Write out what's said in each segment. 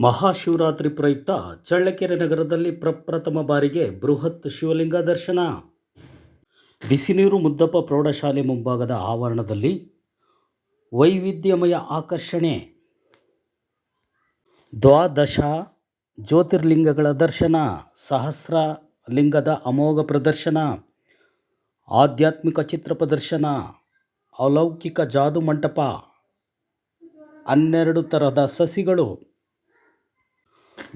ಮಹಾಶಿವರಾತ್ರಿ ಪ್ರಯುಕ್ತ ಚಳ್ಳಕೆರೆ ನಗರದಲ್ಲಿ ಪ್ರಪ್ರಥಮ ಬಾರಿಗೆ ಬೃಹತ್ ಶಿವಲಿಂಗ ದರ್ಶನ. ಬಿಸಿನೀರು ಮುದ್ದಪ್ಪ ಪ್ರೌಢಶಾಲೆ ಮುಂಭಾಗದ ಆವರಣದಲ್ಲಿ ವೈವಿಧ್ಯಮಯ ಆಕರ್ಷಣೆ. ದ್ವಾದಶ ಜ್ಯೋತಿರ್ಲಿಂಗಗಳ ದರ್ಶನ ಸಹಸ್ರ ಲಿಂಗದ ಅಮೋಘ ಪ್ರದರ್ಶನ, ಆಧ್ಯಾತ್ಮಿಕ ಚಿತ್ರ ಪ್ರದರ್ಶನ, ಅಲೌಕಿಕ ಜಾದು ಮಂಟಪ, ಹನ್ನೆರಡು ಥರದ ಸಸಿಗಳು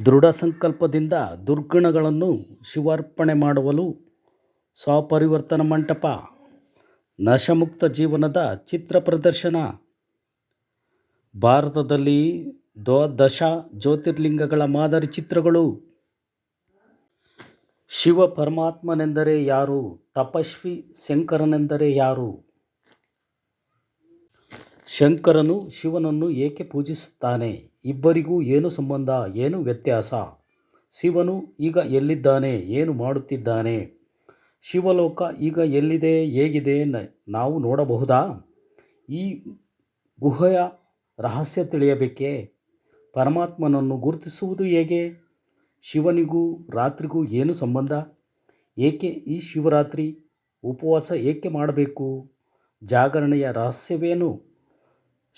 ದೃಢ ಸಂಕಲ್ಪದಿಂದ ದುರ್ಗುಣಗಳನ್ನು ಶಿವಾರ್ಪಣೆ ಮಾಡುವಲು ಸ್ವಪರಿವರ್ತನ ಮಂಟಪ, ನಶಮುಕ್ತ ಜೀವನದ ಚಿತ್ರ ಪ್ರದರ್ಶನ. ಭಾರತದಲ್ಲಿ ದ್ವಾದಶ ಜ್ಯೋತಿರ್ಲಿಂಗಗಳ ಮಾದರಿ ಚಿತ್ರಗಳು. ಶಿವ ಪರಮಾತ್ಮನೆಂದರೆ ಯಾರು? ತಪಸ್ವಿ ಶಂಕರನೆಂದರೆ ಯಾರು? ಶಂಕರನು ಶಿವನನ್ನು ಏಕೆ ಪೂಜಿಸುತ್ತಾನೆ? ಇಬ್ಬರಿಗೂ ಏನು ಸಂಬಂಧ? ಏನು ವ್ಯತ್ಯಾಸ? ಶಿವನು ಈಗ ಎಲ್ಲಿದ್ದಾನೆ? ಏನು ಮಾಡುತ್ತಿದ್ದಾನೆ? ಶಿವಲೋಕ ಈಗ ಎಲ್ಲಿದೆ? ಹೇಗಿದೆ? ನಾವು ನೋಡಬಹುದಾ? ಈ ಗುಹೆಯ ರಹಸ್ಯ ತಿಳಿಯಬೇಕೇ? ಪರಮಾತ್ಮನನ್ನು ಗುರುತಿಸುವುದು ಹೇಗೆ? ಶಿವನಿಗೂ ರಾತ್ರಿಗೂ ಏನು ಸಂಬಂಧ? ಏಕೆ ಈ ಶಿವರಾತ್ರಿ? ಉಪವಾಸ ಏಕೆ ಮಾಡಬೇಕು? ಜಾಗರಣೆಯ ರಹಸ್ಯವೇನು?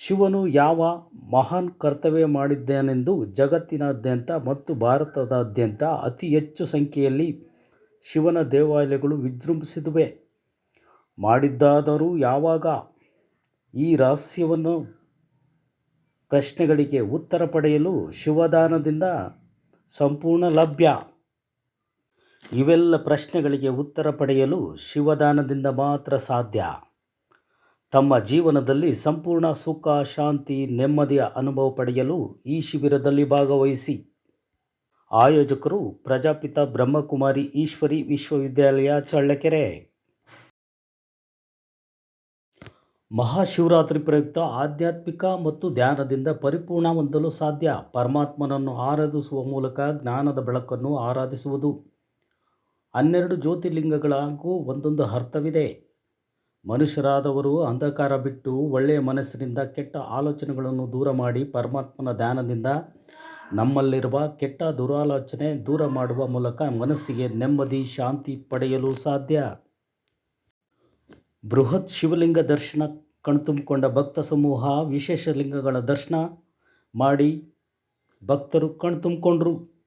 ಶಿವನು ಯಾವ ಮಹಾನ್ ಕರ್ತವ್ಯ ಮಾಡಿದ್ದಾನೆಂದು ಜಗತ್ತಿನಾದ್ಯಂತ ಮತ್ತು ಭಾರತದಾದ್ಯಂತ ಅತಿ ಹೆಚ್ಚು ಸಂಖ್ಯೆಯಲ್ಲಿ ಶಿವನ ದೇವಾಲಯಗಳು ವಿಜೃಂಭಿಸಿದುವೆ. ಮಾಡಿದ್ದಾದರೂ ಯಾವಾಗ? ಈ ರಹಸ್ಯವನ್ನು ಪ್ರಶ್ನೆಗಳಿಗೆ ಉತ್ತರ ಪಡೆಯಲು ಶಿವದಾನದಿಂದ ಸಂಪೂರ್ಣ ಲಭ್ಯ. ಇವೆಲ್ಲ ಪ್ರಶ್ನೆಗಳಿಗೆ ಉತ್ತರ ಪಡೆಯಲು ಶಿವದಾನದಿಂದ ಮಾತ್ರ ಸಾಧ್ಯ. ತಮ್ಮ ಜೀವನದಲ್ಲಿ ಸಂಪೂರ್ಣ ಸುಖ, ಶಾಂತಿ, ನೆಮ್ಮದಿಯ ಅನುಭವ ಪಡೆಯಲು ಈ ಶಿಬಿರದಲ್ಲಿ ಭಾಗವಹಿಸಿ. ಆಯೋಜಕರು ಪ್ರಜಾಪಿತ ಬ್ರಹ್ಮಕುಮಾರಿ ಈಶ್ವರಿ ವಿಶ್ವವಿದ್ಯಾಲಯ ಚಳ್ಳಕೆರೆ. ಮಹಾಶಿವರಾತ್ರಿ ಪ್ರಯುಕ್ತ ಆಧ್ಯಾತ್ಮಿಕ ಮತ್ತು ಧ್ಯಾನದಿಂದ ಪರಿಪೂರ್ಣ ಹೊಂದಲು ಸಾಧ್ಯ. ಪರಮಾತ್ಮನನ್ನು ಆರಾಧಿಸುವ ಮೂಲಕ ಜ್ಞಾನದ ಬೆಳಕನ್ನು ಆರಾಧಿಸುವುದು. ಹನ್ನೆರಡು ಜ್ಯೋತಿರ್ಲಿಂಗಗಳಿಗೂ ಒಂದೊಂದು ಅರ್ಥವಿದೆ. ಮನುಷ್ಯರಾದವರು ಅಂಧಕಾರ ಬಿಟ್ಟು ಒಳ್ಳೆಯ ಮನಸ್ಸಿನಿಂದ ಕೆಟ್ಟ ಆಲೋಚನೆಗಳನ್ನು ದೂರ ಮಾಡಿ ಪರಮಾತ್ಮನ ಧ್ಯಾನದಿಂದ ನಮ್ಮಲ್ಲಿರುವ ಕೆಟ್ಟ ದುರಾಲೋಚನೆ ದೂರ ಮಾಡುವ ಮೂಲಕ ಮನಸ್ಸಿಗೆ ನೆಮ್ಮದಿ, ಶಾಂತಿ ಪಡೆಯಲು ಸಾಧ್ಯ. ಬೃಹತ್ ಶಿವಲಿಂಗ ದರ್ಶನ, ಕಣ್ತುಂಬಿಕೊಂಡ ಭಕ್ತ ಸಮೂಹ, ವಿಶೇಷ ಲಿಂಗಗಳ ದರ್ಶನ ಮಾಡಿ ಭಕ್ತರು ಕಣ್ತುಂಬಿಕೊಂಡ್ರು.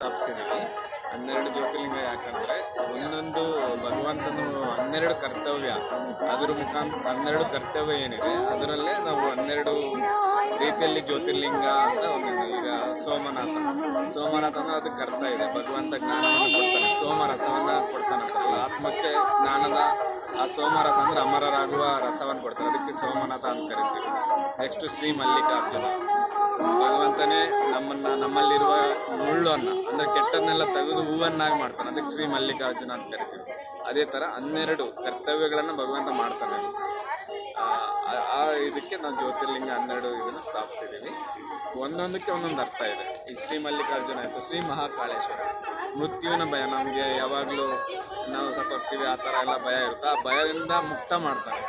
ಸ್ಥಾಪಿಸಿದ್ದೀವಿ. ಹನ್ನೆರಡು ಜ್ಯೋತಿರ್ಲಿಂಗ ಯಾಕಂದರೆ ಒಂದೊಂದು ಭಗವಂತನು ಹನ್ನೆರಡು ಕರ್ತವ್ಯ. ಅದರ ಮುಖಾಂತರ ಹನ್ನೆರಡು ಕರ್ತವ್ಯ ಏನಿದೆ, ಅದರಲ್ಲೇ ನಾವು ಹನ್ನೆರಡು ರೀತಿಯಲ್ಲಿ ಜ್ಯೋತಿರ್ಲಿಂಗ ಅಂತ ಒಂದಿದೆ. ಈಗ ಸೋಮನಾಥ. ಸೋಮನಾಥ ಅಂದ್ರೆ ಅದಕ್ಕೆ ಅರ್ಥ ಇದೆ. ಭಗವಂತ ಜ್ಞಾನವನ್ನು ಕೊಡ್ತಾನೆ. ಸೋಮರಸವನ್ನು ಕೊಡ್ತಾನಂತಲ್ಲ ಆತ್ಮಕ್ಕೆ ಜ್ಞಾನದ ಆ ಸೋಮರಸ ಅಂದ್ರೆ ಅಮರರಾಗುವ ರಸವನ್ನು ಕೊಡ್ತಾರೆ. ಅದಕ್ಕೆ ಸೋಮನಾಥ ಅಂತ ಕರಿತೀವಿ. ನೆಕ್ಸ್ಟ್ ಶ್ರೀ ಮಲ್ಲಿಕಾರ್ಜುನ. ಭಗವಂತನೇ ನಮ್ಮನ್ನ, ನಮ್ಮಲ್ಲಿರುವ ಮುಳ್ಳನ್ನು, ಅಂದ್ರೆ ಕೆಟ್ಟದನ್ನೆಲ್ಲ ತೆಗೆದು ಹೂವನ್ನಾಗಿ ಮಾಡ್ತಾನೆ. ಅದಕ್ಕೆ ಶ್ರೀ ಮಲ್ಲಿಕಾರ್ಜುನ ಅಂತ ಕರಿತೀವಿ. ಅದೇ ಥರ ಹನ್ನೆರಡು ಕರ್ತವ್ಯಗಳನ್ನು ಭಗವಂತ ಮಾಡ್ತಾನೆ. ಆ ಇದಕ್ಕೆ ನಾವು ಜ್ಯೋತಿರ್ಲಿಂಗ ಹನ್ನೆರಡು ಇದನ್ನು ಸ್ಥಾಪಿಸಿದ್ದೀವಿ ಒಂದೊಂದಕ್ಕೆ ಒಂದೊಂದು ಅರ್ಥ ಇದೆ. ಈಗ ಶ್ರೀ ಮಲ್ಲಿಕಾರ್ಜುನ ಆಯಿತು. ಶ್ರೀ ಮಹಾಕಾಳೇಶ್ವರ. ಮೃತ್ಯುವಿನ ಭಯ. ನಮಗೆ ಯಾವಾಗಲೂ ನಾವು ಸತ್ತೋಗ್ತೀವಿ, ಆ ಥರ ಎಲ್ಲ ಭಯ ಇರುತ್ತೆ. ಆ ಭಯದಿಂದ ಮುಕ್ತ ಮಾಡ್ತಾರೆ.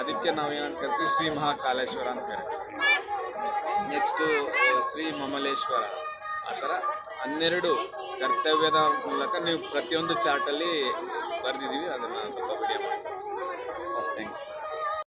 ಅದಕ್ಕೆ ನಾವು ಏನಂತ ಕರಿತೀವಿ, ಶ್ರೀ ಮಹಾಕಾಲೇಶ್ವರ ಅಂತ ಕರಿತೀವಿ. ನೆಕ್ಸ್ಟು ಶ್ರೀ ಮಮಲೇಶ್ವರ. ಆ ಥರ ಹನ್ನೆರಡು ಕರ್ತವ್ಯದ ಮೂಲಕ ನೀವು ಪ್ರತಿಯೊಂದು ಚಾರ್ಟಲ್ಲಿ ಬರೆದಿದ್ದೀವಿ. ಅದನ್ನು ಸ್ವಲ್ಪ ಬಿಡಿಯ